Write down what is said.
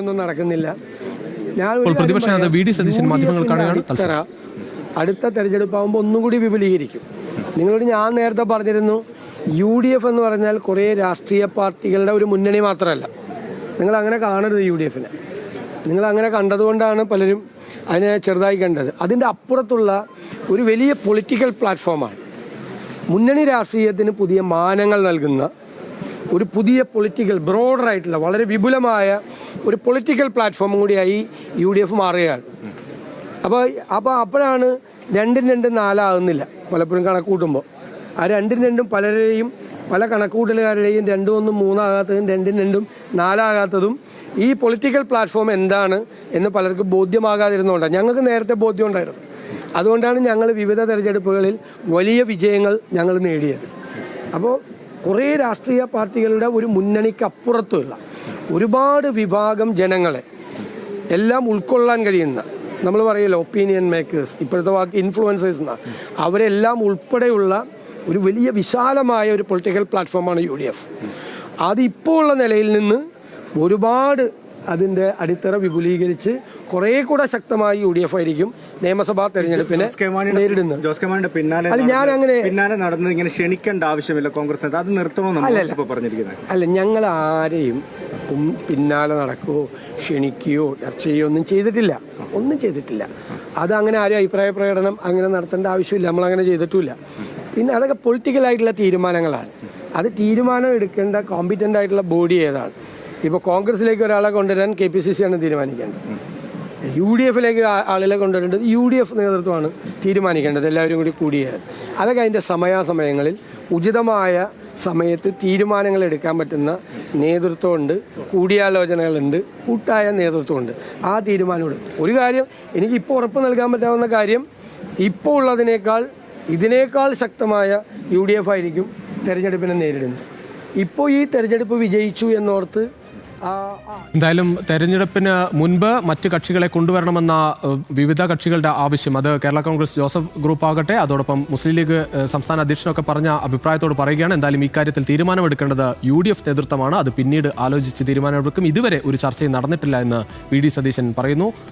ഒന്നും നടക്കുന്നില്ല. ഞാൻ തെരഞ്ഞെടുപ്പ് ആകുമ്പോൾ പ്രതിപക്ഷ കാര്യം വി ഡി സതീശൻ മാധ്യമങ്ങൾ കാണുകയാണ് അടുത്ത തെരഞ്ഞെടുപ്പാകുമ്പോൾ ഒന്നും കൂടി വിപുലീകരിക്കും. നിങ്ങളോട് ഞാൻ നേരത്തെ പറഞ്ഞിരുന്നു യു ഡി എഫ് എന്ന് പറഞ്ഞാൽ കുറേ രാഷ്ട്രീയ പാർട്ടികളുടെ ഒരു മുന്നണി മാത്രമല്ല. നിങ്ങൾ അങ്ങനെ കാണരുത് യു ഡി എഫിനെ നിങ്ങൾ അങ്ങനെ കണ്ടതുകൊണ്ടാണ് പലരും അതിനെ ചെറുതായി കണ്ടത്. അതിന്റെ അപ്പുറത്തുള്ള ഒരു വലിയ പൊളിറ്റിക്കൽ പ്ലാറ്റ്ഫോമാണ് മുന്നണി രാഷ്ട്രീയത്തിന് പുതിയ മാനങ്ങൾ നൽകുന്ന ഒരു പുതിയ പൊളിറ്റിക്കൽ ബ്രോഡറായിട്ടുള്ള വളരെ വിപുലമായ ഒരു പൊളിറ്റിക്കൽ പ്ലാറ്റ്ഫോമും കൂടിയായി യു ഡി എഫ് മാറുകയാണ്. അപ്പോൾ അപ്പോൾ അപ്പോഴാണ് രണ്ടും രണ്ടും നാലാകുന്നില്ല പലപ്പോഴും കണക്ക് കൂട്ടുമ്പോൾ ആ രണ്ടും രണ്ടും പലരെയും പല കണക്കുകൂട്ടലുകാരുടെയും രണ്ടും ഒന്നും മൂന്നാകാത്തതും രണ്ടും രണ്ടും നാലാകാത്തതും ഈ പൊളിറ്റിക്കൽ പ്ലാറ്റ്ഫോം എന്താണ് എന്ന് പലർക്കും ബോധ്യമാകാതിരുന്നുകൊണ്ടാണ് ഞങ്ങൾക്ക് നേരത്തെ ബോധ്യം ഉണ്ടായിരുന്നു. അതുകൊണ്ടാണ് ഞങ്ങൾ വിവിധ തെരഞ്ഞെടുപ്പുകളിൽ വലിയ വിജയങ്ങൾ ഞങ്ങൾ നേടിയത്. അപ്പോൾ കുറേ രാഷ്ട്രീയ പാർട്ടികളുടെ ഒരു മുന്നണിക്കപ്പുറത്തുള്ള ഒരുപാട് വിഭാഗം ജനങ്ങളെ എല്ലാം ഉൾക്കൊള്ളാൻ കഴിയുന്ന നമ്മൾ പറയല്ലോ ഒപ്പീനിയൻ മേക്കേഴ്സ് ഇപ്പോഴത്തെ വാക്ക് ഇൻഫ്ലുവൻസേഴ്സ് എന്നാ അവരെല്ലാം ഉൾപ്പെടെയുള്ള ഒരു വലിയ വിശാലമായ ഒരു പൊളിറ്റിക്കൽ പ്ലാറ്റ്ഫോമാണ് യു ഡി എഫ്. അത് ഇപ്പോൾ ഉള്ള നിലയിൽ നിന്ന് ഒരുപാട് അതിന്റെ അടിത്തറ വിപുലീകരിച്ച് കുറേ കൂടെ ശക്തമായി യു ഡി എഫ് ആയിരിക്കും നിയമസഭാ തെരഞ്ഞെടുപ്പിനെ നേരിടുന്നത്. ജോസ് കെ പിന്നാലെ അല്ല, ഞാൻ അങ്ങനെ- പിന്നാലെ നടന്നത് ഇങ്ങനെ ക്ഷണിക്കേണ്ട ആവശ്യമില്ല കോൺഗ്രസ് അത് നിർത്തണമെന്നാണ് അല്ല ഞങ്ങൾ ആരെയും ഉം പിന്നാലെ നടക്കുകയോ ക്ഷണിക്കുകയോ ചർച്ച ചെയ്യുകയോ ഒന്നും ചെയ്തിട്ടില്ല. ഒന്നും ചെയ്തിട്ടില്ല. അത് അങ്ങനെ ആരും അഭിപ്രായ പ്രകടനം അങ്ങനെ നടത്തേണ്ട ആവശ്യമില്ല. നമ്മൾ അങ്ങനെ ചെയ്തിട്ടുമില്ല. പിന്നെ അതൊക്കെ പൊളിറ്റിക്കൽ ആയിട്ടുള്ള തീരുമാനങ്ങളാണ്. അത് തീരുമാനം എടുക്കേണ്ട കോമ്പിറ്റന്റ് ആയിട്ടുള്ള ബോഡി ഏതാണ്? ഇപ്പോൾ കോൺഗ്രസിലേക്ക് ഒരാളെ കൊണ്ടുവരാൻ കെ പി സി സി ആണ് തീരുമാനിക്കേണ്ടത്. യു ഡി എഫിലേക്ക് ആളുകളെ കൊണ്ടുവരേണ്ടത് യു ഡി എഫ് നേതൃത്വമാണ് തീരുമാനിക്കേണ്ടത്. എല്ലാവരും കൂടി കൂടിയാണ് അതൊക്കെ അതിന്റെ സമയാസമയങ്ങളിൽ ഉചിതമായ സമയത്ത് തീരുമാനങ്ങൾ എടുക്കാൻ പറ്റുന്ന നേതൃത്വമുണ്ട് കൂടിയാലോചനകളുണ്ട് കൂട്ടായ നേതൃത്വമുണ്ട്. ആ തീരുമാനമുണ്ട് ഒരു കാര്യം എനിക്ക് ഇപ്പോൾ ഉറപ്പ് നൽകാൻ പറ്റാവുന്ന കാര്യം ഇപ്പോൾ ഉള്ളതിനേക്കാൾ ഇതിനേക്കാൾ ശക്തമായ യു ഡി എഫ് ആയിരിക്കും തെരഞ്ഞെടുപ്പിനെ നേരിടുന്നത്. ഇപ്പോൾ ഈ തെരഞ്ഞെടുപ്പ് വിജയിച്ചു എന്നോർത്ത് എന്തായാലും തെരഞ്ഞെടുപ്പിന് മുൻപ് മറ്റ് കക്ഷികളെ കൊണ്ടുവരണമെന്ന വിവിധ കക്ഷികളുടെ ആവശ്യം. അത് കേരള കോൺഗ്രസ് ജോസഫ് ഗ്രൂപ്പ് ആകട്ടെ അതോടൊപ്പം മുസ്ലിം ലീഗ് സംസ്ഥാന അധ്യക്ഷനൊക്കെ പറഞ്ഞ അഭിപ്രായത്തോട് പറയുകയാണ്. എന്തായാലും ഇക്കാര്യത്തിൽ തീരുമാനമെടുക്കേണ്ടത് യു ഡി എഫ് നേതൃത്വമാണ്. അത് പിന്നീട് ആലോചിച്ച് തീരുമാനമെടുക്കും. ഇതുവരെ ഒരു ചർച്ചയും നടന്നിട്ടില്ല എന്ന് വി ഡി സതീശൻ പറയുന്നു.